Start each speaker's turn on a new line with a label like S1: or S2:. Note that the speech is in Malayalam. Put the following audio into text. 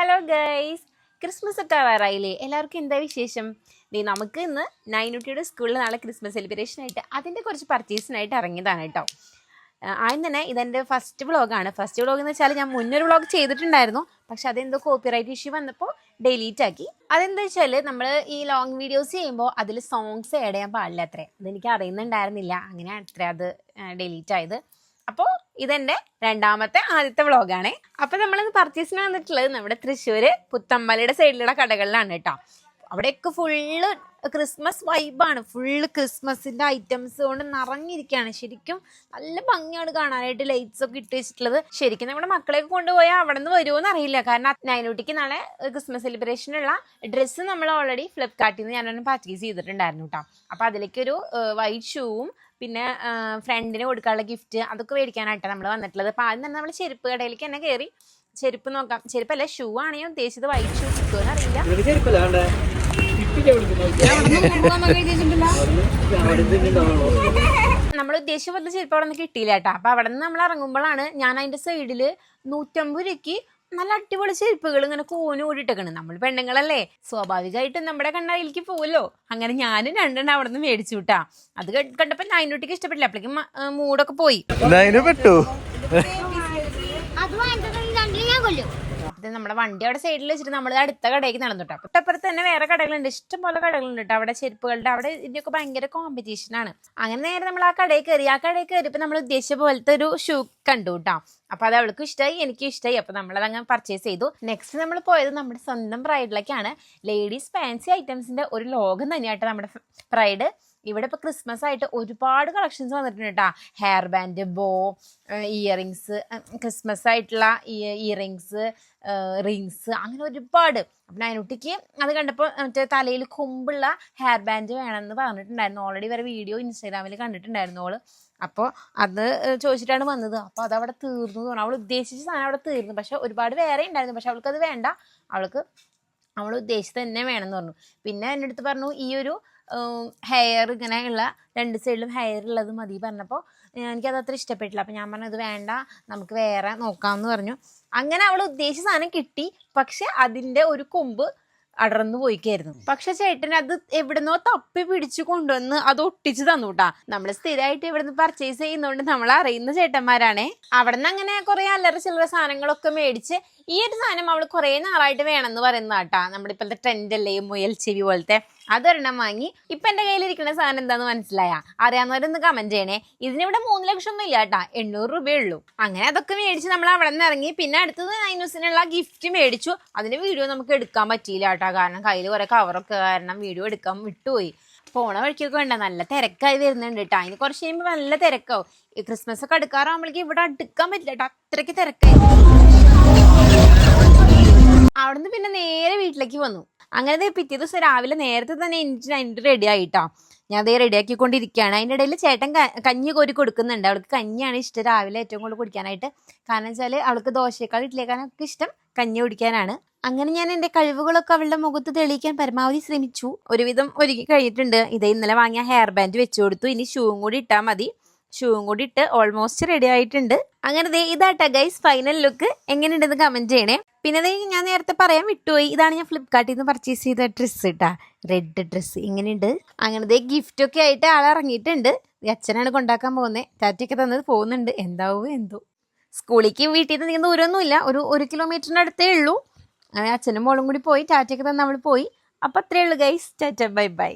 S1: ഹലോ ഗൈസ് ക്രിസ്മസ് ഒക്കെ വരായില്ലേ? എല്ലാവർക്കും എന്താ വിശേഷം? ദേ നമുക്ക് ഇന്ന് നൈനുട്ടിയുടെ സ്കൂളിൽ നാളെ ക്രിസ്മസ് സെലിബ്രേഷൻ ആയിട്ട് അതിന്റെ കുറച്ച് പർച്ചേസിനായിട്ട് ഇറങ്ങിയതാണ് കേട്ടോ. ആദ്യം തന്നെ ഇതെന്റെ ഫസ്റ്റ് വ്ളോഗാണ് ഫസ്റ്റ് വ്ളോഗ് എന്ന് വെച്ചാൽ ഞാൻ മുന്നൊരു വ്ളോഗ് ചെയ്തിട്ടുണ്ടായിരുന്നു. പക്ഷെ അതെന്തോ കോപ്പിറൈറ്റ് ഇഷ്യൂ വന്നപ്പോൾ ഡെലീറ്റ് ആക്കി. അതെന്താ വെച്ചാൽ നമ്മൾ ഈ ലോങ് വീഡിയോസ് ചെയ്യുമ്പോൾ അതിൽ സോങ്സ് ആഡ് ചെയ്യാൻ പാടില്ല അത്രേ. അതെനിക്ക് അറിയുന്നുണ്ടായിരുന്നില്ല. അങ്ങനെ അത്രേ അത് ഡെലീറ്റ് ആയത്. അപ്പോൾ ഇതെന്റെ രണ്ടാമത്തെ ആദ്യത്തെ വ്ളോഗാണ്. അപ്പൊ നമ്മളിന്ന് പർച്ചേസിന് വന്നിട്ടുള്ളത് നമ്മുടെ തൃശ്ശൂര് പുത്തമ്പലയുടെ സൈഡിലുള്ള കടകളിലാണ് കേട്ടോ. അവിടെയൊക്കെ ഫുള്ള് ക്രിസ്മസ് വൈബാണ് ഫുള്ള് ക്രിസ്മസിന്റെ ഐറ്റംസ് കൊണ്ട് നിറഞ്ഞിരിക്കുകയാണ്. ശരിക്കും നല്ല ഭംഗിയാണ് കാണാനായിട്ട് ലൈറ്റ്സ് ഒക്കെ ഇട്ട് വെച്ചിട്ടുള്ളത്. ശരിക്കും നമ്മുടെ മക്കളെയൊക്കെ കൊണ്ടുപോയാൽ അവിടെ നിന്ന് വരുമോ അറിയില്ല. കാരണം നൈനൂട്ടിക്ക് നാളെ ക്രിസ്മസ് സെലിബ്രേഷനുള്ള ഡ്രസ്സ് നമ്മൾ ഓൾറെഡി ഫ്ലിപ്കാർട്ടിൽ നിന്ന് ഞാനൊന്ന് പർച്ചേസ് ചെയ്തിട്ടുണ്ടായിരുന്നു കേട്ടോ അപ്പോൾ അതിലേക്കൊരു വൈറ്റ് ഷൂവും പിന്നെ ഫ്രണ്ടിന് കൊടുക്കാനുള്ള ഗിഫ്റ്റ് അതൊക്കെ മേടിക്കാനായിട്ടാണ് നമ്മൾ വന്നിട്ടുള്ളത്. അപ്പോൾ ആദ്യം തന്നെ നമ്മൾ ചെരുപ്പ് കടയിലേക്ക് തന്നെ കയറി ചെരുപ്പ് നോക്കാം. ചെരുപ്പല്ല ഷൂ ആണ് ഉദ്ദേശിച്ചത് വൈറ്റ് ഷൂ കിട്ടുമെന്ന് അറിയില്ല
S2: നിനക്ക് ചെരുപ്പല്ല വേണ്ടേ കിട്ടില്ല
S1: നമ്മൾ ഉദ്ദേശിച്ച പോലത്തെ ചെരുപ്പ് അവിടെ നിന്ന് കിട്ടിയില്ല കേട്ടോ. അപ്പോൾ അവിടെ നിന്ന് നമ്മൾ ഇറങ്ങുമ്പോഴാണ് ഞാൻ അതിന്റെ സൈഡിൽ നൂറ്റമ്പത് രൂപയ്ക്ക് നല്ല അടിപൊളി ചെരുപ്പുകൾ ഇങ്ങനെ കൂന് ഓടിട്ടേക്കണ് നമ്മൾ പെണ്ണുങ്ങളല്ലേ? സ്വാഭാവികമായിട്ടും നമ്മുടെ കണ്ണായിലേക്ക് പോവല്ലോ. അങ്ങനെ ഞാനും രണ്ടെണ്ണം അവിടെ നിന്ന് മേടിച്ചു വിട്ടാ അത് കണ്ടപ്പോ നൈനൂട്ടിക്ക് ഇഷ്ടപ്പെട്ടില്ല. അപ്പോഴേക്കും മൂടൊക്കെ പോയി.
S3: പെട്ടു.
S4: അത് ഞാൻ കൊല്ലും.
S1: ഇത് നമ്മുടെ വണ്ടി അവിടെ സൈഡിൽ വെച്ചിട്ട് നമ്മൾ അടുത്ത കടയിലേക്ക് നടന്നു കേട്ടോ തൊട്ടപ്പുറത്ത് തന്നെ വേറെ കടകളുണ്ട്. ഇഷ്ടംപോലെ കടകളുണ്ട് കേട്ടോ അവിടെ ചെരുപ്പുകളുടെ അവിടെ ഇതിന്റെയൊക്കെ ഭയങ്കര കോമ്പറ്റീഷൻ ആണ്. അങ്ങനെ നേരെ നമ്മൾ ആ കടയിൽ കയറി. ആ കടയിൽ കയറിയപ്പോൾ നമ്മൾ ഉദ്ദേശിച്ച പോലത്തെ ഒരു ഷൂ കണ്ടു കേട്ടോ അപ്പൊ അത് അവൾക്ക് ഇഷ്ടമായി എനിക്ക് ഇഷ്ടമായി അപ്പൊ നമ്മളത് അങ്ങ് പർച്ചേസ് ചെയ്തു. നെക്സ്റ്റ് നമ്മൾ പോയത് നമ്മുടെ സ്വന്തം പ്രൈഡിലേക്കാണ് ലേഡീസ് ഫാൻസി ഐറ്റംസിന്റെ ഒരു ലോകം തന്നെയായിട്ട് നമ്മുടെ പ്രൈഡ് ഇവിടെ ഇപ്പൊ ക്രിസ്മസ് ആയിട്ട് ഒരുപാട് കളക്ഷൻസ് വന്നിട്ടുണ്ട് കേട്ടോ hair band bow earrings Christmas ആയിട്ടുള്ള ഇയറിങ്സ് റിങ്സ് അങ്ങനെ ഒരുപാട്. അപ്പം നയനുട്ടിക്ക് അത് കണ്ടപ്പോൾ മറ്റേ തലയിൽ കൊമ്പുള്ള ഹെയർ ബാൻഡ് വേണമെന്ന് പറഞ്ഞിട്ടുണ്ടായിരുന്നു. ഓൾറെഡി വരെ വീഡിയോ ഇൻസ്റ്റാഗ്രാമിൽ കണ്ടിട്ടുണ്ടായിരുന്നു അവൾ അപ്പോൾ അത് ചോദിച്ചിട്ടാണ് വന്നത്. അപ്പോൾ അത് അവിടെ തീർന്നു തോന്നുന്നു അവൾ ഉദ്ദേശിച്ച സാധനം അവിടെ തീർന്നു. പക്ഷെ ഒരുപാട് വേറെ ഉണ്ടായിരുന്നു. പക്ഷെ അത് വേണ്ട. അവൾക്ക് അവൾ ഉദ്ദേശിച്ചത് തന്നെ വേണമെന്ന് പറഞ്ഞു. പിന്നെ എന്റെ അടുത്ത് പറഞ്ഞു ഈ ഒരു ഹെയർ ഇങ്ങനെയുള്ള രണ്ട് സൈഡിലും ഹെയർ ഉള്ളത് മതി പറഞ്ഞപ്പോൾ എനിക്കത് അത്ര ഇഷ്ടപ്പെട്ടില്ല. അപ്പം ഞാൻ പറഞ്ഞു ഇത് വേണ്ട നമുക്ക് വേറെ നോക്കാമെന്ന് പറഞ്ഞു. അങ്ങനെ അവൾ ഉദ്ദേശിച്ച സാധനം കിട്ടി. പക്ഷെ അതിന്റെ ഒരു കൊമ്പ് അടർന്നു പോയിക്കായിരുന്നു. പക്ഷെ ചേട്ടൻ അത് എവിടുന്നോ തപ്പി പിടിച്ചു കൊണ്ടുവന്ന് അത് ഒട്ടിച്ചു തന്നു കേട്ടാ നമ്മൾ സ്ഥിരമായിട്ട് ഇവിടുന്ന് പർച്ചേസ് ചെയ്യുന്നതുകൊണ്ട് നമ്മൾ അറിയുന്ന ചേട്ടന്മാരാണേ. അവിടെ നിന്ന് അങ്ങനെ കുറെ അല്ലറ ചില്ലറ സാധനങ്ങളൊക്കെ മേടിച്ച് ഈ ഒരു സാധനം അവൾ കുറെ നാളായിട്ട് വേണമെന്ന് പറയുന്ന കേട്ടാ നമ്മുടെ ഇപ്പോഴത്തെ ട്രെൻഡ് അല്ലേ മുയൽ ചെവി പോലത്തെ. അതൊരെണ്ണം വാങ്ങി. ഇപ്പൊ എന്റെ കയ്യിലിരിക്കുന്ന സാധനം എന്താന്ന് മനസ്സിലായ? അറിയാവുന്നവരൊന്ന് കമന്റ് ചെയ്യണേ. ഇതിനിവിടെ മൂന്ന് ലക്ഷം ഒന്നും ഇല്ല കേട്ടാ. എണ്ണൂറ് രൂപയേ ഉള്ളൂ. അങ്ങനെ അതൊക്കെ മേടിച്ച് നമ്മൾ അവിടെ നിന്ന് ഇറങ്ങി. പിന്നെ അടുത്തത് നൈനൂസിനുള്ള ഗിഫ്റ്റ് മേടിച്ചു. അതിന്റെ വീഡിയോ നമുക്ക് എടുക്കാൻ പറ്റിയില്ല കേട്ടോ. കാരണം കയ്യിൽ കുറെ കവറൊക്കെ കാരണം വീഡിയോ എടുക്കാൻ വിട്ടുപോയി. പോണ വഴിക്കൊക്കെ വേണ്ട നല്ല തിരക്കായി വരുന്നുണ്ട് കേട്ടോ. അതിന് കുറച്ച് കഴിയുമ്പോൾ നല്ല തിരക്കാവും. ഈ ക്രിസ്മസ് ഒക്കെ അടുക്കാറാകുമ്പോഴേക്കും ഇവിടെ അടുക്കാൻ പറ്റില്ല കേട്ടോ. അത്രയ്ക്ക് തിരക്കായി. അവിടുന്ന് പിന്നെ നേരെ വീട്ടിലേക്ക് വന്നു. അങ്ങനെ പിറ്റേ ദിവസം രാവിലെ നേരത്തെ തന്നെ എനിക്ക് അതിന്റെ റെഡി ആയിട്ടാ. ഞാൻ അതേ റെഡിയാക്കിക്കൊണ്ടിരിക്കുകയാണ് അതിന്റെ ഇടയിൽ ചേട്ടൻ കഞ്ഞി കോരി കൊടുക്കുന്നുണ്ട്. അവൾക്ക് കഞ്ഞിയാണ് ഇഷ്ടം. രാവിലെ ഏറ്റവും കൂടുതൽ കുടിക്കാനായിട്ട്. കാരണം വെച്ചാൽ അവൾക്ക് ദോശയേക്കാൾ ഇഡ്ഡലിയേക്കാളൊക്കെ ഇഷ്ടം കഞ്ഞി കുടിക്കാനാണ്. അങ്ങനെ ഞാൻ എന്റെ കഴിവുകളൊക്കെ അവളുടെ മുഖത്ത് തെളിയിക്കാൻ പരമാവധി ശ്രമിച്ചു. ഒരുവിധം ഒരുക്കി കഴിഞ്ഞിട്ടുണ്ട്. ഇത് ഇന്നലെ വാങ്ങിയ ഹെയർ ബാൻഡ് വെച്ചു കൊടുത്തു. ഇനി ഷൂവും കൂടി ഇട്ടാൽ മതി. ഷൂവും കൂടി ഇട്ട് ഓൾമോസ്റ്റ് റെഡി ആയിട്ടുണ്ട്. അങ്ങനെ ദേ ഇതാട്ടാ ഗൈസ് ഫൈനൽ ലുക്ക് എങ്ങനെയുണ്ടെന്ന് കമന്റ് ചെയ്യണേ. പിന്നെ ഞാൻ നേരത്തെ പറയാൻ വിട്ടുപോയി. ഇതാണ് ഞാൻ ഫ്ലിപ്കാർട്ടിൽ നിന്ന് പർച്ചേസ് ചെയ്ത ഡ്രസ്സ് കേട്ടാ റെഡ് ഡ്രസ്സ് ഇങ്ങനെയുണ്ട്. അങ്ങനത്തെ ദേ ഗിഫ്റ്റ് ഒക്കെ ആയിട്ട് ആൾ ഇറങ്ങിയിട്ടുണ്ട്. അച്ഛനാണ് കൊണ്ടാക്കാൻ പോകുന്നത് ടാറ്റയൊക്കെ തന്നത് പോകുന്നുണ്ട്. എന്താവും എന്തോ. സ്കൂളിലേക്ക് വീട്ടിൽ നിന്ന് നീങ്ങുന്ന ദൂരമൊന്നുമില്ല ഒരു ഒരു കിലോമീറ്ററിന്റെ അടുത്തേ ഉള്ളൂ. അങ്ങനെ അച്ഛനും മോളും കൂടി പോയി. ടാറ്റയൊക്കെ തന്നെ നമ്മൾ പോയി. അപ്പം അത്രേ ഉള്ളൂ ഗൈസ് ടാറ്റ ബൈ ബൈ